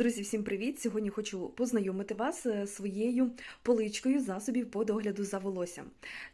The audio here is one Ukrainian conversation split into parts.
Друзі, всім привіт! Сьогодні хочу познайомити вас е, з своєю поличкою засобів по догляду за волоссям.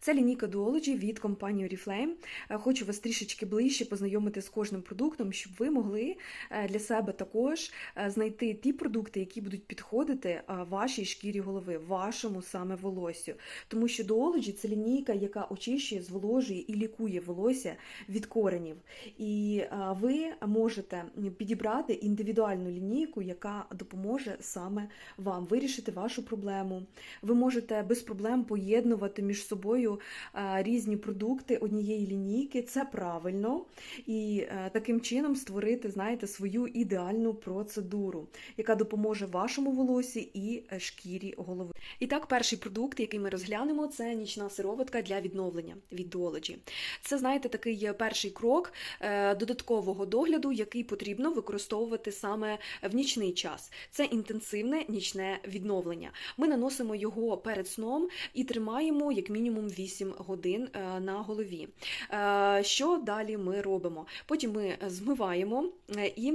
Це лінійка Duology від компанії Oriflame. Е, Хочу вас трішечки ближче познайомити з кожним продуктом, щоб ви могли е, для себе також е, знайти ті продукти, які будуть підходити е, вашій шкірі голови, вашому саме волоссю. Тому що Duology – це лінійка, яка очищує, зволожує і лікує волосся від коренів. І е, ви можете підібрати індивідуальну лінійку, яка допоможе саме вам вирішити вашу проблему. Ви можете без проблем поєднувати між собою е, різні продукти однієї лінійки. Це правильно, і е, таким чином створити, знаєте, свою ідеальну процедуру, яка допоможе вашому волосі і е, шкірі голови. І так, перший продукт, який ми розглянемо, це нічна сироватка для відновлення від Duology. Це, знаєте, такий перший крок додаткового догляду, який потрібно використовувати саме в нічний час. Це інтенсивне нічне відновлення. Ми наносимо його перед сном і тримаємо як мінімум 8 годин е, на голові. Е, Що далі ми робимо? Потім ми змиваємо е, і.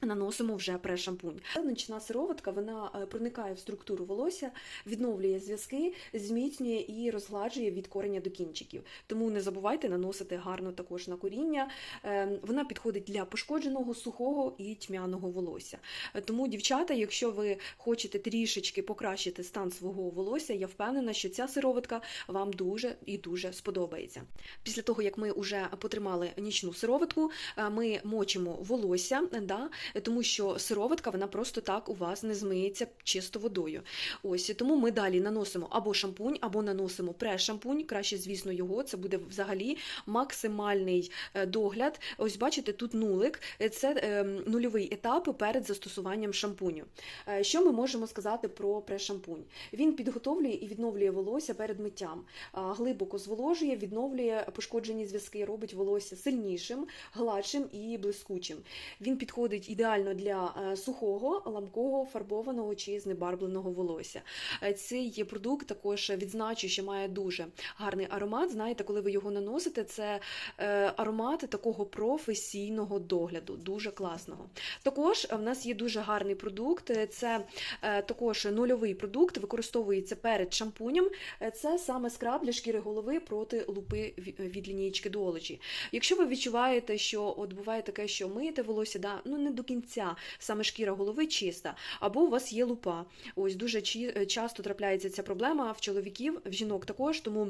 Наносимо вже прешампунь. Ночна сироватка вона е, проникає в структуру волосся, відновлює зв'язки, зміцнює і розгладжує від кореня до кінчиків. Тому не забувайте наносити гарно також на коріння. Е, Вона підходить для пошкодженого, сухого і тьмяного волосся. Е, Тому, дівчата, якщо ви хочете трішечки покращити стан свого волосся, я впевнена, що ця сироватка вам дуже і дуже сподобається. Після того, як ми вже потримали нічну сироватку, ми мочимо волосся. Да, тому що сироватка вона просто так у вас не змиється чисто водою. Ось тому ми далі наносимо або шампунь, або наносимо прешампунь. Краще, звісно, його. Це буде взагалі максимальний е, догляд. Ось бачите, тут нулик. Це е, нульовий етап перед застосуванням шампуню. Е, Що ми можемо сказати про прешампунь? Він підготовлює і відновлює волосся перед миттям, глибоко зволожує, відновлює пошкоджені зв'язки, робить волосся сильнішим, гладшим і блискучим. Він підходить ідеально для е, сухого, ламкого, фарбованого чи знебарвленого волосся. Е, Цей продукт також відзначу, що має дуже гарний аромат. Знаєте, коли ви його наносите, це е, аромат такого професійного догляду, дуже класного. Також в нас є дуже гарний продукт. Це також нульовий продукт, використовується перед шампунем. Це саме скраб для шкіри голови проти лупи ві- від лінійки Duology. Якщо ви відчуваєте, що от буває таке, що миєте волосся, да, ну не до кінця саме шкіра голови чиста, або у вас є лупа. Ось дуже чи- часто трапляється ця проблема в чоловіків, в жінок також, тому.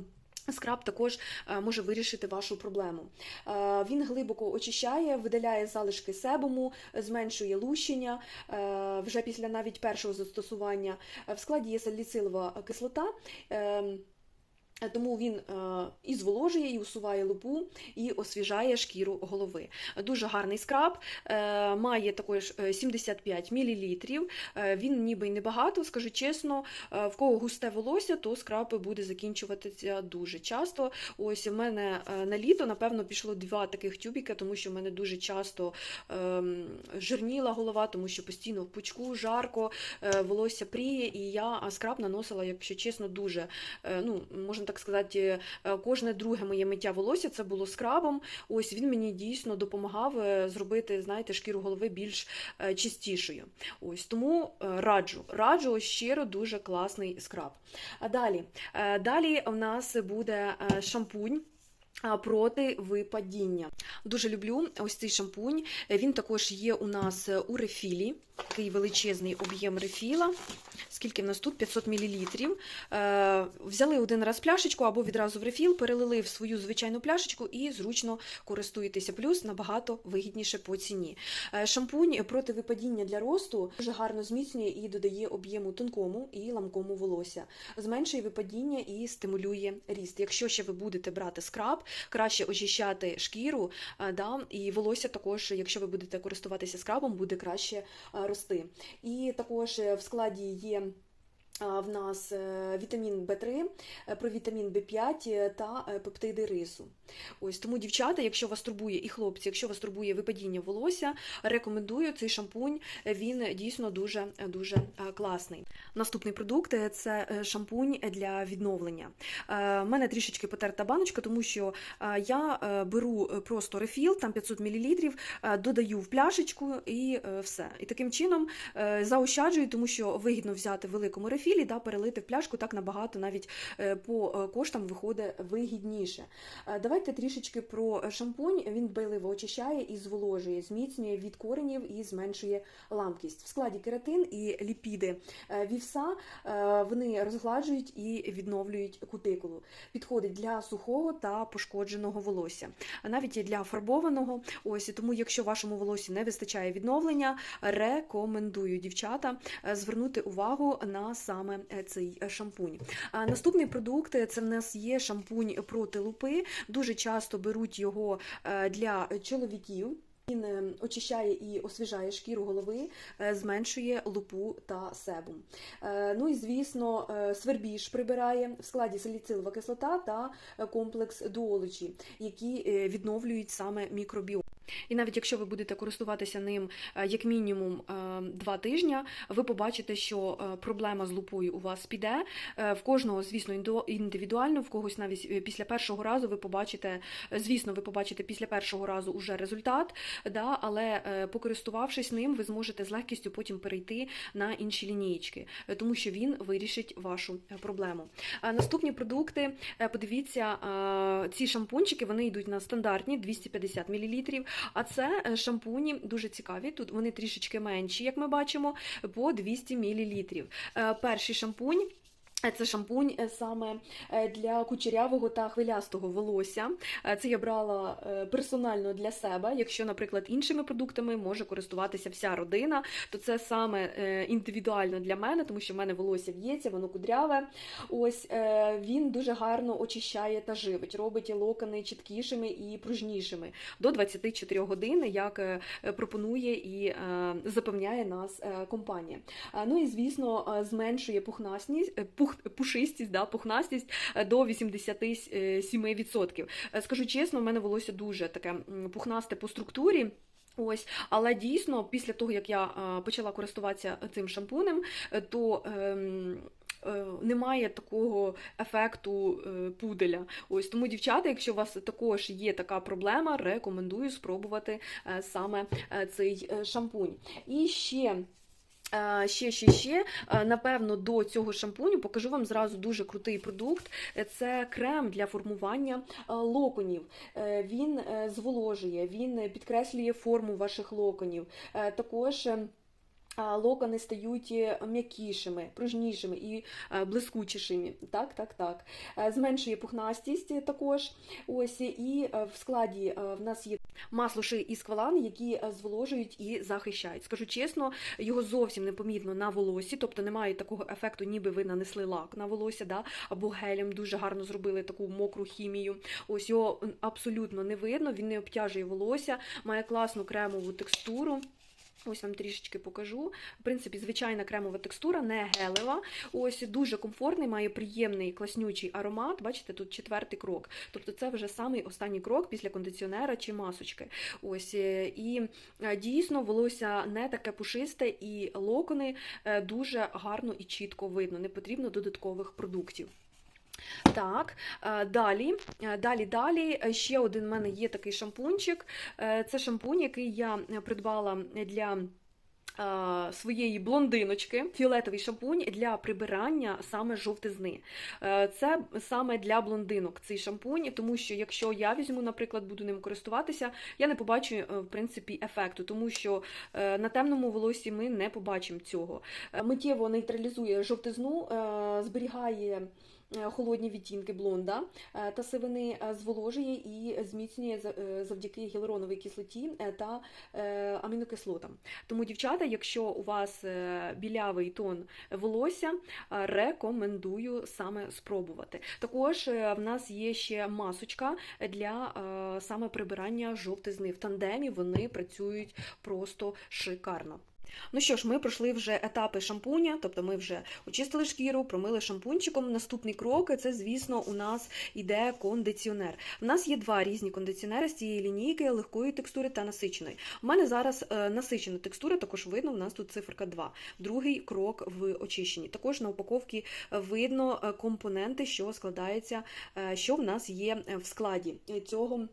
Скраб також е, може вирішити вашу проблему. Е, Він глибоко очищає, видаляє залишки себуму, зменшує лущення е, вже після навіть першого застосування. Е, В складі є саліцилова кислота. Е, тому він е, і зволожує, і усуває лупу, і освіжає шкіру голови. Дуже гарний скраб, е, має також е, 75 мл. Він ніби й небагато, скажу чесно. В кого густе волосся, то скраб буде закінчуватися дуже часто. Ось у мене на літо, напевно, пішло два таких тюбіка, тому що в мене дуже часто ем, жирніла голова, тому що постійно в пучку, жарко, волосся пріє, і я скраб наносила, якщо чесно, дуже ну, можна так сказати, е, кожне друге моє миття волосся це було скрабом. Ось він мені дійсно допомагав е, зробити, знаєте, шкіру голови більш е, чистішою. Ось тому раджу, раджу щиро дуже класний скраб. А далі, далі у нас буде шампунь. Проти випадіння. Дуже люблю ось цей шампунь. Він також є у нас у рефілі, такий величезний об'єм рефіла. Скільки в нас тут? 500 мл. Е, взяли один раз пляшечку або відразу в рефіл, перелили в свою звичайну пляшечку і зручно користуєтеся. Плюс набагато вигідніше по ціні. Е, шампунь проти випадіння для росту дуже гарно зміцнює і додає об'єму тонкому і ламкому волосся. Зменшує випадіння і стимулює ріст. Якщо ще ви будете брати скраб, краще очищати шкіру, е, да, і волосся також, якщо ви будете користуватися скрабом, буде краще рости. І також е, в складі є В нас е, вітамін В3, е, провітамін В5 е, та пептиди рису. Ось тому, дівчата, якщо вас турбує і хлопці, якщо вас турбує випадіння волосся, рекомендую цей шампунь. Він дійсно дуже дуже класний. Наступний продукт це шампунь для відновлення. У мене трішечки потерта баночка, тому що я беру просто рефіл, там 500 мл, додаю в пляшечку і все. І таким чином заощаджую, тому що вигідно взяти великому рефілі, да, перелити в пляшку, так набагато навіть е, по е, коштам виходить вигідніше. Е, Давайте трішечки про шампунь. Він дбайливо очищає і зволожує, зміцнює від коренів і зменшує ламкість. В складі кератин і ліпіди вівса вони розгладжують і відновлюють кутикулу. Підходить для сухого та пошкодженого волосся, навіть і для фарбованого. Ось тому, якщо вашому волосі не вистачає відновлення, рекомендую дівчата звернути увагу на саме е, цей е, шампунь. А Наступний продукт е, це в нас є шампунь проти лупи. Дуже часто беруть його для чоловіків. Він очищає і освіжає шкіру голови, зменшує лупу та себум. Ну і звісно, свербіж прибирає в складі саліцилова кислота та комплекс дуолочі, які відновлюють саме мікробіом. І навіть якщо ви будете користуватися ним е, як мінімум е, два тижні, ви побачите, що е, проблема з лупою у вас піде. В кожного, звісно, індивідуально, в когось навіть після першого разу ви побачите, звісно, ви побачите після першого разу уже результат, да, але покористувавшись ним, ви зможете з легкістю потім перейти на інші лінієчки, е, тому що він вирішить вашу проблему. Наступні продукти, подивіться, ці шампунчики вони йдуть на стандартні 250 мл. А це е, шампуні дуже цікаві. Тут вони трішечки менші, як ми бачимо, по 200 мл. Перший шампунь. Е, Це шампунь е, саме е, для кучерявого та хвилястого волосся. Це я брала персонально для себе. Якщо, наприклад, іншими продуктами може користуватися вся родина, то це саме індивідуально для мене, тому що в мене волосся в'ється, воно кудряве. Ось він дуже гарно очищає та живить, робить локони чіткішими і пружнішими до 24 годин, як пропонує і запевняє нас компанія. Ну і звісно, зменшує пухнасність, пух, пушистість, да, пухнастість е, до 87%. Е, Скажу чесно, в мене волосся дуже таке пухнасте по структурі. Ось, але дійсно, після того як я е, почала користуватися цим шампунем, е, то ем, е, немає такого ефекту е, пуделя. Ось тому, дівчата, якщо у вас також є така проблема, рекомендую спробувати е, саме е, цей е, шампунь. І ще. Е, Ще, ще, ще, е, напевно, до цього шампуню покажу вам зразу дуже крутий продукт. Це крем для формування е, локонів. Він зволожує, він підкреслює форму ваших локонів. Також. Локони стають е, м'якішими, пружнішими і е, блискучішими. Так, так, так. Зменшує пухнастість е, також. Ось і в складі в нас є масло ши і сквалан, які зволожують і захищають. Скажу чесно, його зовсім не помітно на волосі, тобто немає такого ефекту, ніби ви нанесли лак на волосся, да? або гелем дуже гарно зробили таку мокру хімію. Ось його абсолютно не видно, він не обтяжує волосся, має класну кремову текстуру. Ось вам трішечки покажу. В принципі, звичайна кремова текстура, не гелева. Ось дуже комфортний, має приємний класнючий аромат. Бачите, тут четвертий крок. Тобто це вже самий останній крок після кондиціонера чи масочки. Ось е, і е, дійсно волосся не таке пушисте, і локони е, дуже гарно і чітко видно. Не потрібно додаткових продуктів. Так, е, далі, е, далі, далі. е, Ще один в мене є такий шампунчик. Це шампунь, який я придбала для. Своєї блондиночки фіолетовий шампунь для прибирання саме жовтизни. Це саме для блондинок цей шампунь, тому що якщо я візьму, наприклад, буду ним користуватися, я не побачу в принципі ефекту, тому що на темному волосі ми не побачимо цього. Миттєво нейтралізує жовтизну, зберігає холодні відтінки блонда е, та сивини е, зволожує і зміцнює за- е, завдяки гіалуроновій кислоті е, та е, амінокислотам. Тому, дівчата, якщо у вас е, білявий тон волосся, е, рекомендую саме спробувати. Також е, в нас є ще масочка для е, саме прибирання жовтизни. В тандемі вони працюють просто шикарно. Ну що ж, ми пройшли вже етапи шампуня, тобто ми вже очистили шкіру, промили шампунчиком. Наступний крок це, звісно, у нас іде кондиціонер. У нас є два різні кондиціонери з цієї лінійки легкої текстури та насиченої. У мене зараз е, насичена текстура, також видно, у нас тут циферка 2. Другий крок в очищенні. Також на упаковці видно е, компоненти, що складаються, е, що в нас є в складі цього.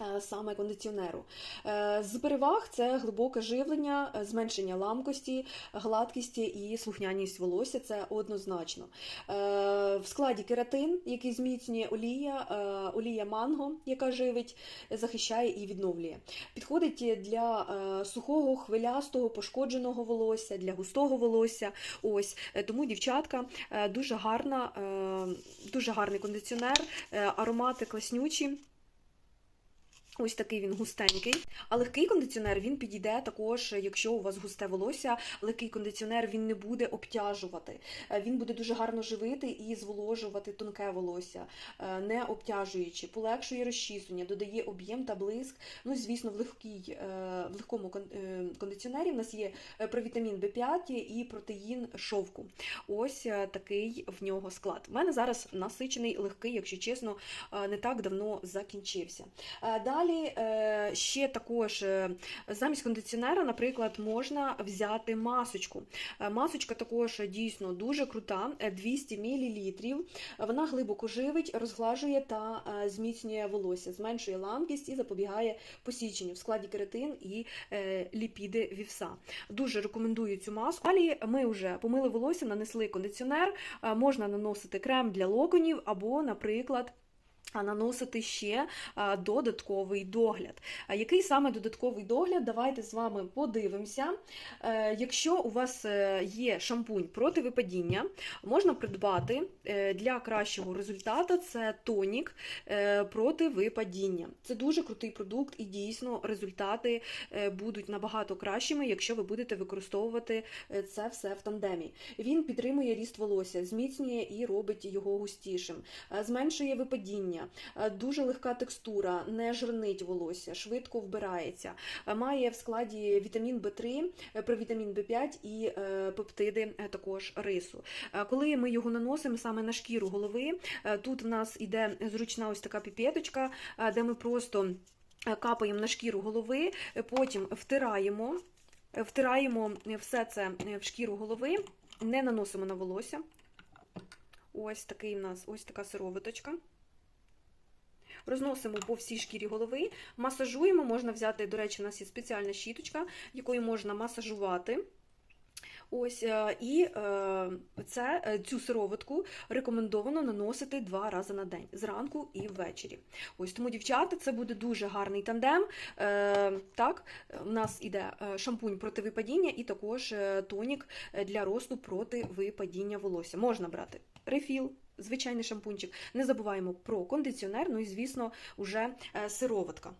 Е, Саме кондиціонеру. Е, З переваг це глибоке живлення, е, зменшення ламкості, гладкість і слухняність волосся це однозначно. В складі кератин, який зміцнює олія, олія манго, яка живить, захищає і відновлює. Підходить для сухого, хвилястого, пошкодженого волосся, для густого волосся. Ось тому дівчатка дуже гарна, дуже гарний кондиціонер, аромати класнючі. Ось такий він густенький. А легкий кондиціонер він підійде також, якщо у вас густе волосся. Легкий кондиціонер він не буде обтяжувати. Е, Він буде дуже гарно живити і зволожувати тонке волосся, е, не обтяжуючи, полегшує розчісування, додає об'єм та блиск. Ну, звісно, в легкій, е, в легкому кондиціонері в нас є провітамін В5 і протеїн шовку. Ось такий в нього склад. У мене зараз насичений легкий, якщо чесно, не так давно закінчився. Е, Далі е, ще також е, замість кондиціонера, наприклад, можна взяти масочку. Е, Масочка також дійсно дуже крута, е, 200 мл. Вона глибоко живить, розглажує та зміцнює волосся, зменшує ламкість і запобігає посіченню в складі кератин і ліпіди вівса. Дуже рекомендую цю маску. Далі ми вже помили волосся, нанесли кондиціонер, можна наносити крем для локонів або, наприклад, наносити ще додатковий догляд. А який саме додатковий догляд? Давайте з вами подивимося. Е, Якщо у вас е, є шампунь проти випадіння, можна придбати е, для кращого результату це тонік проти випадіння. Це дуже крутий продукт, і дійсно результати будуть набагато кращими, якщо ви будете використовувати це все в тандемі. Він підтримує ріст волосся, зміцнює і робить його густішим, зменшує випадіння. Е, Дуже легка текстура, не жирнить волосся, швидко вбирається. Е, Має в складі вітамін В3, е, провітамін В5 і е, пептиди також рису. Коли ми його наносимо саме на шкіру голови, тут в нас іде зручна ось така піпеточка, де ми просто капаємо на шкіру голови, потім втираємо, втираємо все це в шкіру голови, не наносимо на волосся. Ось такий у нас ось така сировиточка. Розносимо по всій шкірі голови, масажуємо. Можна взяти, до речі, у нас є спеціальна щіточка, якою можна масажувати. Ось е, і е, це е, цю сироватку рекомендовано наносити два рази на день зранку і ввечері. Ось тому, дівчата, це буде дуже гарний тандем. Так, у нас іде шампунь проти випадіння і також тонік для росту проти випадіння волосся. Можна брати рефіл. Звичайний шампунчик. Не забуваємо про кондиціонер, ну і, звісно, уже сироватка.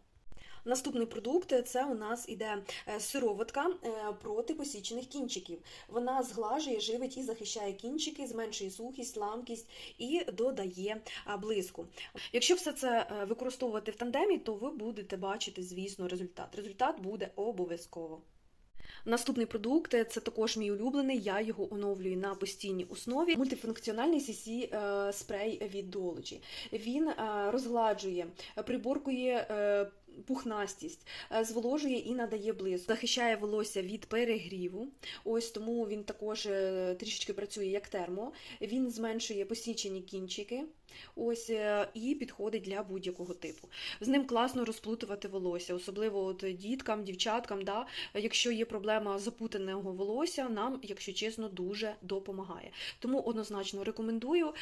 Наступний продукт це у нас іде е, сироватка е, проти посічених кінчиків. Вона зглажує, живить і захищає кінчики, зменшує сухість, ламкість і додає блиску. Якщо все це е, використовувати в тандемі, то ви будете бачити, звісно, результат. Результат буде обов'язково. Наступний продукт це також мій улюблений. Я його оновлюю на постійній основі. Мультифункціональний CC е, спрей від Duology. Він е, розгладжує, приборкує. Пухнастість е, зволожує і надає блиск. Захищає волосся від перегріву. Ось тому він також е, трішечки працює як термо. Він зменшує посічені кінчики. Ось е, і підходить для будь-якого типу. З ним класно розплутувати волосся, особливо от діткам, дівчаткам. Да? Якщо є проблема запутаного волосся, нам, якщо чесно, дуже допомагає. Тому однозначно рекомендую.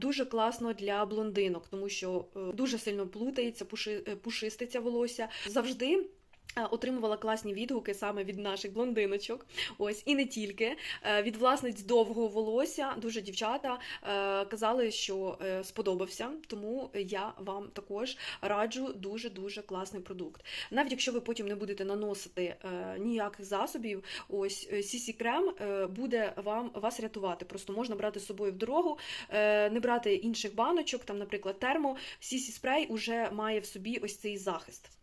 Дуже класно для блондинок, тому що дуже сильно плутається, пуши- е, пушиститься волосся. Завжди. Е, Отримувала класні відгуки саме від наших блондиночок. Ось і не тільки Е, від власниць довгого волосся. Дуже дівчата е, казали, що сподобався. Тому я вам також раджу дуже дуже класний продукт. Навіть якщо ви потім не будете наносити ніяких засобів, ось CC крем буде вам вас рятувати. Просто можна брати з собою в дорогу, не брати інших баночок, там, наприклад, термо. CC спрей уже має в собі ось цей захист.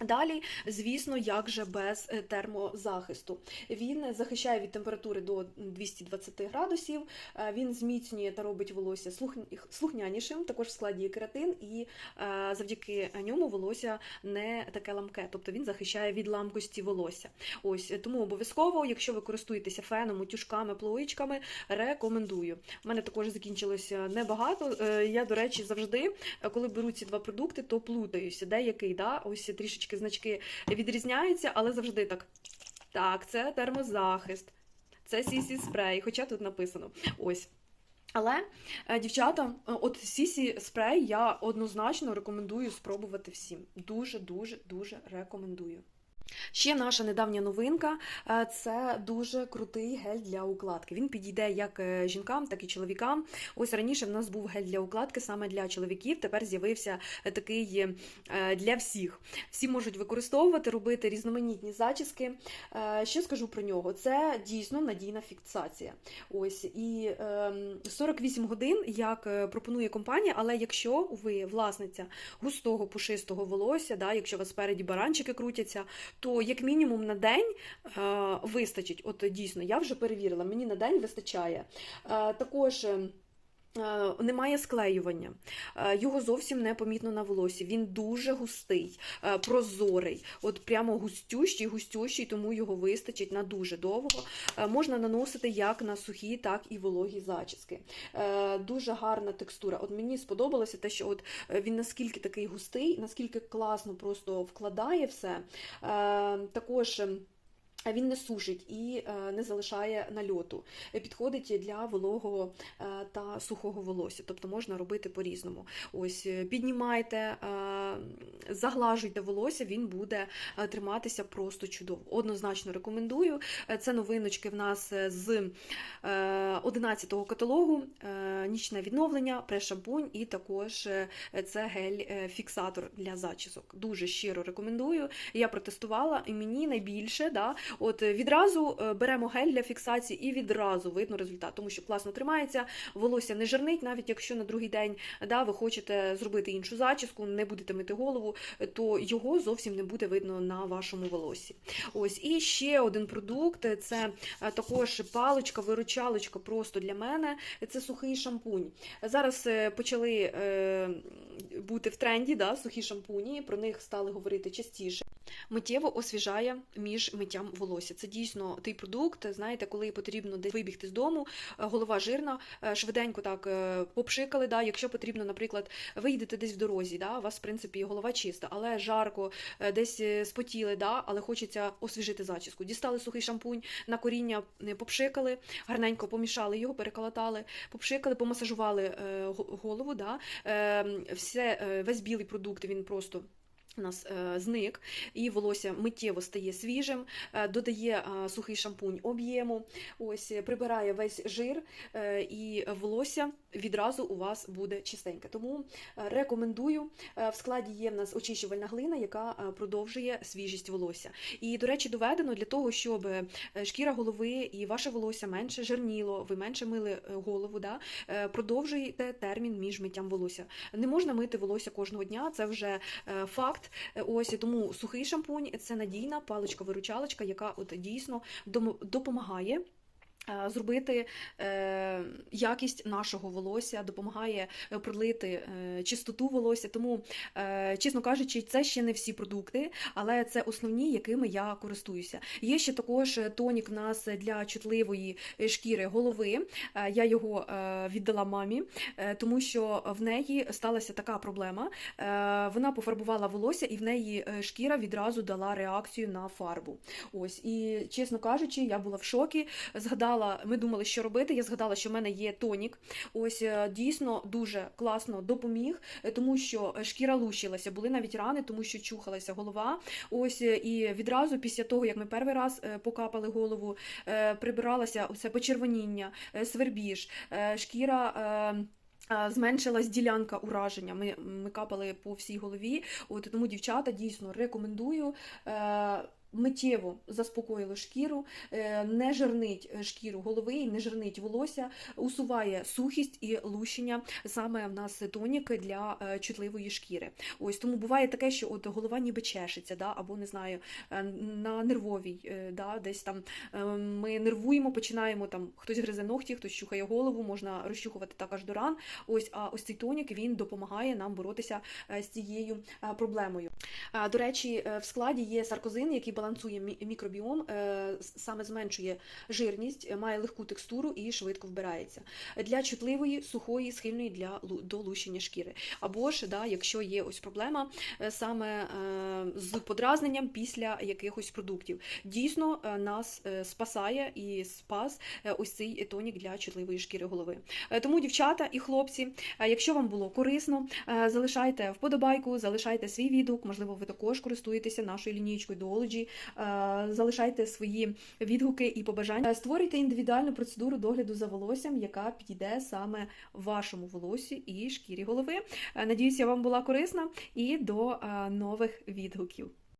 Далі, звісно, як же без е, термозахисту. Він захищає від температури до 220 градусів, е, він зміцнює та робить волосся слухнянішим, також в складі кератин, і е, завдяки ньому волосся не таке ламке, тобто він захищає від ламкості волосся. Ось тому обов'язково, якщо ви користуєтеся феном, утюжками, плоєчками, рекомендую. У мене також закінчилося небагато. Я, до речі, завжди, коли беру ці два продукти, то плутаюся, де який, да? ось трішечки значки відрізняються, але завжди так. Так, це термозахист, це сісі спрей, хоча тут написано. Ось. Але, е, дівчата, е, от сісі спрей я однозначно рекомендую спробувати всім. Дуже, дуже, дуже рекомендую. Ще наша недавня новинка е, це дуже крутий гель для укладки. Він підійде як е, жінкам, так і чоловікам. Ось раніше в нас був гель для укладки саме для чоловіків. Тепер з'явився е, такий для всіх. Всі можуть використовувати, робити різноманітні зачіски. Е, Що скажу про нього? Це дійсно надійна фіксація. Ось і ем, 48 годин, як пропонує компанія, але якщо ви власниця густого пушистого волосся, да, якщо у вас спереді баранчики крутяться, то як мінімум на день е, вистачить. От дійсно, я вже перевірила, мені на день вистачає. Е, також. Е, Немає склеювання, Е, його зовсім не помітно на волосі. Він дуже густий, е, прозорий, от прямо густющий, густющий, тому його вистачить на дуже довго. Можна наносити як на сухі, так і вологі зачіски. Дуже гарна текстура. От мені сподобалося те, що от він наскільки такий густий, наскільки класно просто вкладає все. Також. Він не сушить і е, не залишає нальоту. Е, Підходить для вологого е, та сухого волосся, тобто можна робити по-різному. Ось піднімайте, заглажуйте волосся, він буде триматися просто чудово. Однозначно рекомендую. Це новиночки в нас з е, 11-го каталогу, нічне відновлення, прешампунь і також це гель-фіксатор для зачісок. Дуже щиро рекомендую. Я протестувала, і мені найбільше да, От е, відразу е, беремо гель для фіксації і відразу видно результат, тому що класно тримається, волосся не жирнить, навіть якщо на другий день да, ви хочете зробити іншу зачіску, не будете мити голову, то його зовсім не буде видно на вашому волосі. Ось і ще один продукт це е, також паличка-виручалочка просто для мене. Це сухий шампунь. Зараз почали бути в тренді да, сухі шампуні, про них стали говорити частіше. Миттєво освіжає між миттям волосся. Це дійсно той продукт, знаєте, коли потрібно десь вибігти з дому, е, голова жирна, е, швиденько так е, попшикали. Да, якщо потрібно, наприклад, ви їдете десь в дорозі, да, у вас, в принципі, голова чиста, але жарко, десь спотіли, да, але хочеться освіжити зачіску. Дістали сухий шампунь, на коріння попшикали, гарненько помішали його, переколотали, попшикали, помасажували го- голову. Да, е, все, весь білий продукт він просто. У нас е, зник, і волосся миттєво стає свіжим, е, додає е, сухий шампунь об'єму, ось прибирає весь жир, і волосся відразу у вас буде чистеньке. Тому е, рекомендую. Е, В складі є в нас очищувальна глина, яка е, продовжує свіжість волосся. І, до речі, доведено для того, щоб шкіра голови і ваше волосся менше жирніло, ви менше мили голову, да? продовжуєте термін між миттям волосся. Не можна мити волосся кожного дня, це вже факт. Ось тому сухий шампунь це надійна паличка-виручалочка, яка от дійсно допомагає. Е, Зробити е, якість нашого волосся, допомагає е, продлити чистоту волосся. Тому, чесно кажучи, це ще не всі продукти, але це основні, якими я користуюся. Є ще також тонік в нас для чутливої шкіри голови. Я його віддала мамі, тому що в неї сталася така проблема. Вона пофарбувала волосся, і в неї шкіра відразу дала реакцію на фарбу. Ось і чесно кажучи, я була в шокі. Згадала, ми думали, що робити. Я згадала, що в мене є тонік. Ось е, дійсно дуже класно допоміг, е, тому що шкіра лущилася, були навіть рани, тому що чухалася голова. Ось е, і відразу після того, як ми перший раз покапали голову, е, прибиралося почервоніння, свербіж, шкіра. Зменшилась ділянка ураження. Ми, ми капали по всій голові. От тому дівчата дійсно рекомендую. Е, Миттєво заспокоїло шкіру, е, не жирнить шкіру голови, не жирнить волосся, усуває сухість і лущення. Саме в нас тонік для е, чутливої шкіри. Ось тому буває таке, що от голова ніби чешеться, да, або не знаю, е, на нервовій, да, десь там ми нервуємо, починаємо там хтось гризе ногті, хтось чухає голову, можна розчухувати так аж до ран. Ось, а ось цей тонік він допомагає нам боротися з цією проблемою. До речі, в складі є саркозин, який балансує мікробіом, е, саме зменшує жирність, е, має легку текстуру і швидко вбирається. Для чутливої, сухої, схильної для лу- до лущення шкіри. Або ж, да, якщо є ось проблема е, саме з подразненням після якихось продуктів. Дійсно, нас спасає і спас ось цей тонік для чутливої шкіри голови. Тому, дівчата і хлопці, якщо вам було корисно, залишайте вподобайку, залишайте свій відгук. Можливо, ви також користуєтеся нашою лінієчкою Duology. Е, Залишайте свої відгуки і побажання. Створюйте індивідуальну процедуру догляду за волоссям, яка підійде саме вашому волосю і шкірі голови. Е, Надіюсь, я вам була корисна і до е, нових відгуків.